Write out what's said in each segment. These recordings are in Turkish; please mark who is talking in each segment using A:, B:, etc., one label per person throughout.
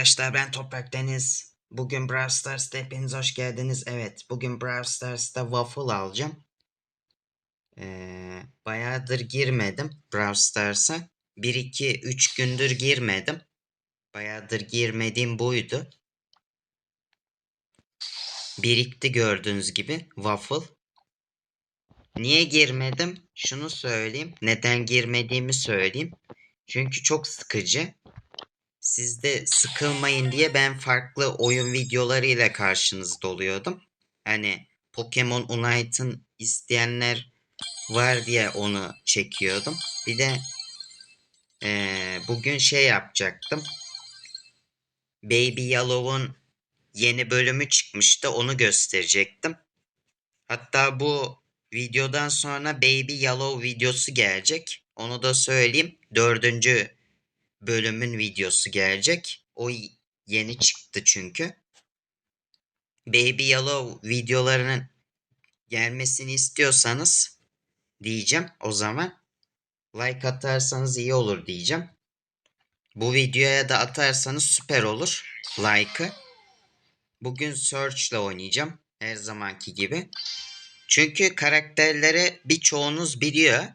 A: arkadaşlar ben Toprak Deniz. Bugün Brawl Stars'ta hepiniz hoş geldiniz. Evet bugün Brawl Stars'ta waffle alacağım. Ee, bayağıdır girmedim Brawl Stars'a. 1-2-3 gündür girmedim. Bayağıdır girmediğim buydu. Birikti gördüğünüz gibi waffle. Niye girmedim? Şunu söyleyeyim. Neden girmediğimi söyleyeyim. Çünkü çok sıkıcı. Siz de sıkılmayın diye ben farklı oyun videolarıyla karşınızda oluyordum. Hani Pokemon Unite'ın isteyenler var diye onu çekiyordum. Bir de eee, bugün şey yapacaktım. Baby Yellow'un yeni bölümü çıkmıştı. Onu gösterecektim. Hatta bu videodan sonra Baby Yellow videosu gelecek. Onu da söyleyeyim. Dördüncü bölümün videosu gelecek. O yeni çıktı çünkü. Baby Yellow videolarının gelmesini istiyorsanız diyeceğim o zaman. Like atarsanız iyi olur diyeceğim. Bu videoya da atarsanız süper olur. Like'ı. Bugün Search ile oynayacağım. Her zamanki gibi. Çünkü karakterleri birçoğunuz biliyor.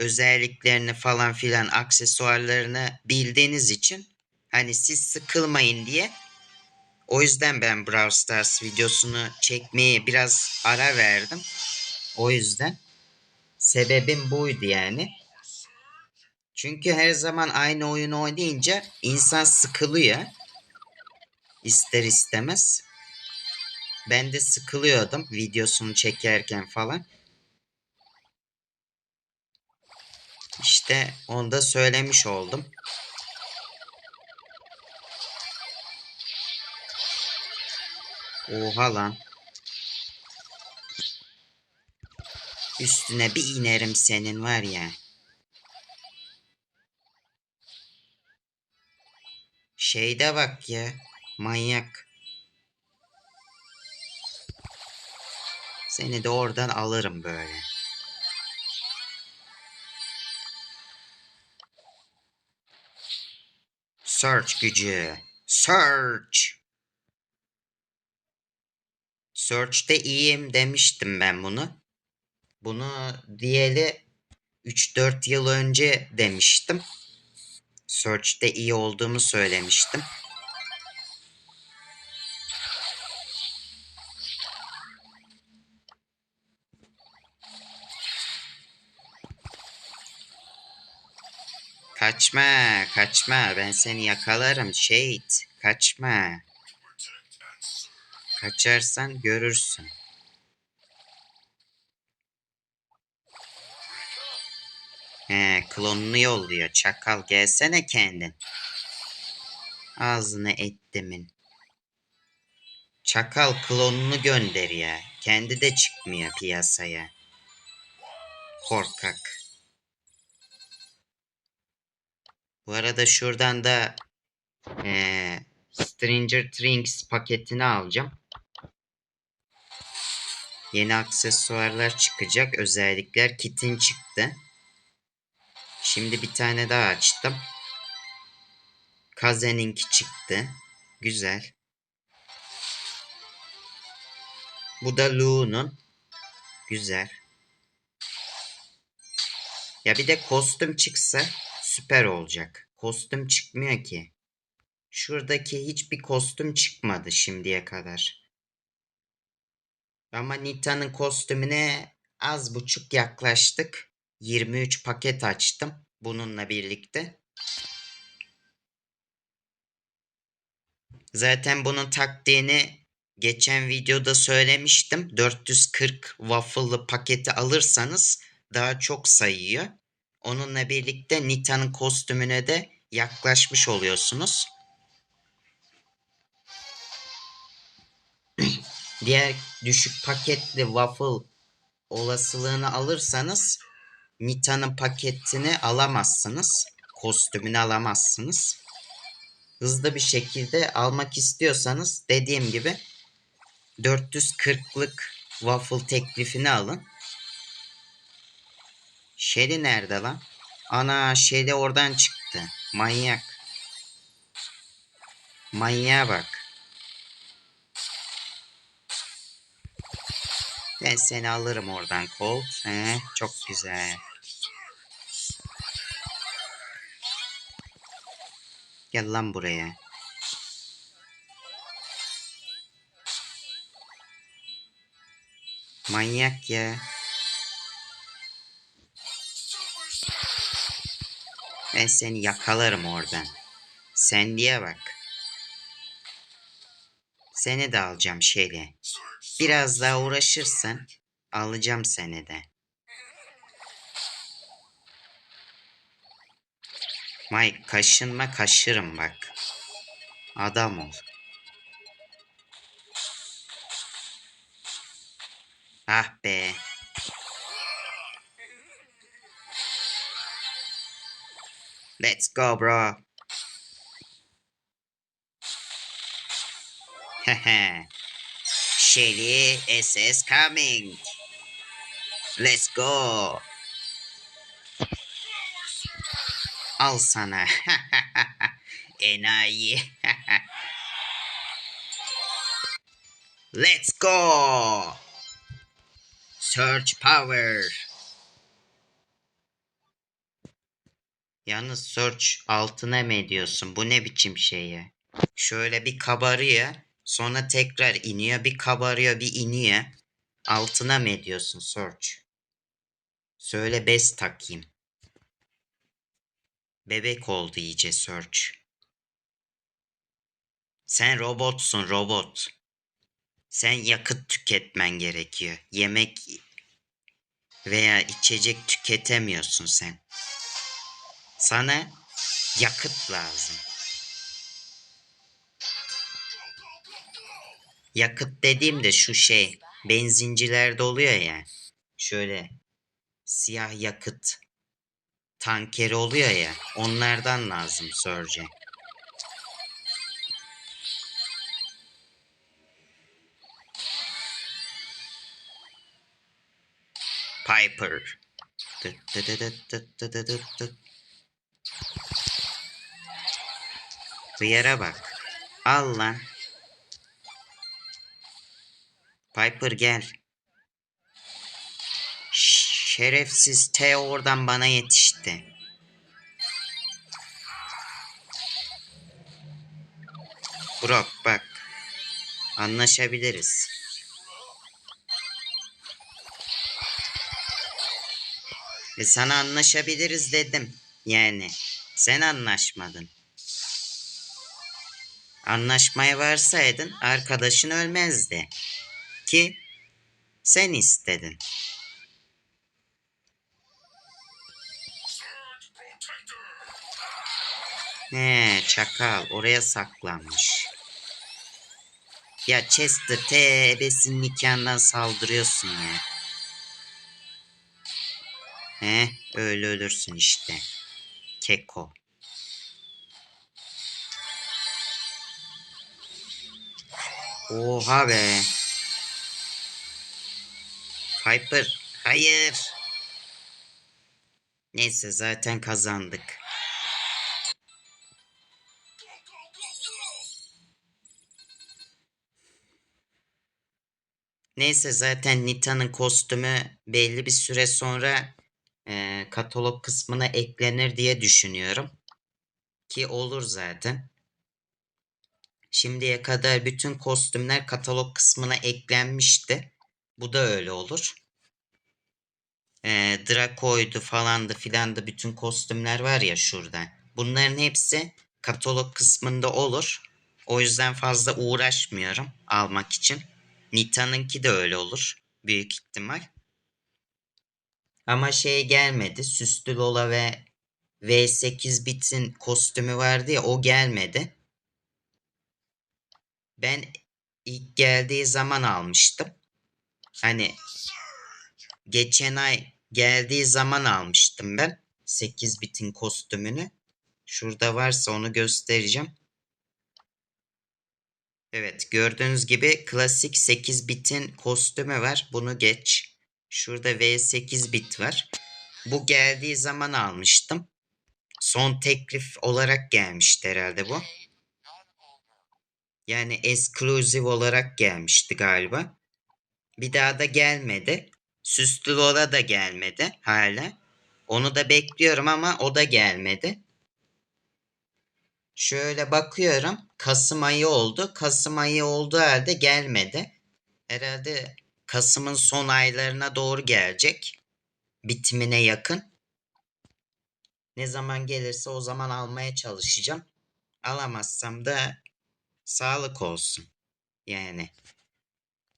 A: Özelliklerini falan filan aksesuarlarını bildiğiniz için hani siz sıkılmayın diye o yüzden ben Brawl Stars videosunu çekmeye biraz ara verdim. O yüzden sebebim buydu yani. Çünkü her zaman aynı oyunu oynayınca insan sıkılıyor. İster istemez. Ben de sıkılıyordum videosunu çekerken falan. İşte onu da söylemiş oldum. Oha lan. Üstüne bir inerim senin var ya. Şeyde bak ya. Manyak. Seni de oradan alırım böyle. Search gücü. Search. Search'te iyiyim demiştim ben bunu. Bunu diyeli 3-4 yıl önce demiştim. Search'te iyi olduğumu söylemiştim. Kaçma, kaçma. Ben seni yakalarım. Shade, kaçma. Kaçarsan görürsün. He, klonunu yolluyor. Çakal gelsene kendin. Ağzını ettimin. Çakal klonunu gönder ya. Kendi de çıkmıyor piyasaya. Korkak. Bu arada şuradan da eee, Stranger Things paketini alacağım. Yeni aksesuarlar çıkacak. Özellikler kitin çıktı. Şimdi bir tane daha açtım. Kazen'inki çıktı. Güzel. Bu da Lu'nun. Güzel. Ya bir de kostüm çıksa süper olacak. Kostüm çıkmıyor ki. Şuradaki hiçbir kostüm çıkmadı şimdiye kadar. Ama Nita'nın kostümüne az buçuk yaklaştık. 23 paket açtım bununla birlikte. Zaten bunun taktiğini geçen videoda söylemiştim. 440 waffle'lı paketi alırsanız daha çok sayıyor. Onunla birlikte Nita'nın kostümüne de yaklaşmış oluyorsunuz. Diğer düşük paketli waffle olasılığını alırsanız Nita'nın paketini alamazsınız. Kostümünü alamazsınız. Hızlı bir şekilde almak istiyorsanız dediğim gibi 440'lık waffle teklifini alın. Shelly nerede lan? Ana Shelly oradan çıktı. Manyak. Manyağa bak. Ben seni alırım oradan Colt. He, çok güzel. Gel lan buraya. Manyak ya. Ben seni yakalarım oradan. Sen diye bak. Seni de alacağım şeyle. Biraz daha uğraşırsan alacağım seni de. Mike kaşınma kaşırım bak. Adam ol. Ah be. Let's go bro. Hehe. Shelly SS coming. Let's go. Al sana. Enayi. Let's go. Search power. Yalnız search altına mı ediyorsun? Bu ne biçim şey ya? Şöyle bir kabarıyor. Sonra tekrar iniyor. Bir kabarıyor bir iniyor. Altına mı ediyorsun search? Söyle bez takayım. Bebek oldu iyice search. Sen robotsun robot. Sen yakıt tüketmen gerekiyor. Yemek veya içecek tüketemiyorsun sen. Sana yakıt lazım. Yakıt dediğimde şu şey benzincilerde oluyor ya. Şöyle siyah yakıt tankeri oluyor ya. Onlardan lazım Surge. Piper. Hıyara bak. Al lan. Piper gel. Şerefsiz T oradan bana yetişti. Brock bak. Anlaşabiliriz. Ve sana anlaşabiliriz dedim. Yani sen anlaşmadın. Anlaşmaya varsaydın arkadaşın ölmezdi. Ki sen istedin. He çakal oraya saklanmış. Ya Chester T ebesin nikahından saldırıyorsun ya. He öyle ölürsün işte. Keko. Oha be. Piper hayır. Neyse zaten kazandık. Neyse zaten Nita'nın kostümü belli bir süre sonra e, katalog kısmına eklenir diye düşünüyorum. Ki olur zaten. Şimdiye kadar bütün kostümler katalog kısmına eklenmişti. Bu da öyle olur. E, Draco'ydu falandı filandı bütün kostümler var ya şurada. Bunların hepsi katalog kısmında olur. O yüzden fazla uğraşmıyorum almak için. Nita'nınki de öyle olur. Büyük ihtimal. Ama şey gelmedi. Süslü Lola ve V8 bitin kostümü vardı ya o gelmedi. Ben ilk geldiği zaman almıştım. Hani geçen ay geldiği zaman almıştım ben 8 bitin kostümünü. Şurada varsa onu göstereceğim. Evet gördüğünüz gibi klasik 8 bitin kostümü var. Bunu geç. Şurada V8 bit var. Bu geldiği zaman almıştım. Son teklif olarak gelmişti herhalde bu. Yani exclusive olarak gelmişti galiba. Bir daha da gelmedi. Süslü Lola da gelmedi hala. Onu da bekliyorum ama o da gelmedi. Şöyle bakıyorum. Kasım ayı oldu. Kasım ayı olduğu halde gelmedi. Herhalde Kasım'ın son aylarına doğru gelecek. Bitimine yakın. Ne zaman gelirse o zaman almaya çalışacağım. Alamazsam da sağlık olsun. Yani.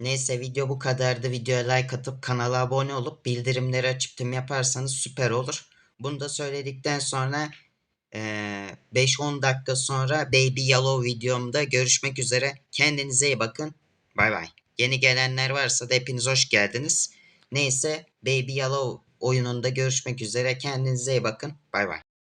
A: Neyse video bu kadardı. Videoya like atıp kanala abone olup bildirimleri açıp tüm yaparsanız süper olur. Bunu da söyledikten sonra eee, 5-10 dakika sonra Baby Yellow videomda görüşmek üzere. Kendinize iyi bakın. Bay bay. Yeni gelenler varsa da hepiniz hoş geldiniz. Neyse Baby Yellow oyununda görüşmek üzere. Kendinize iyi bakın. Bay bay.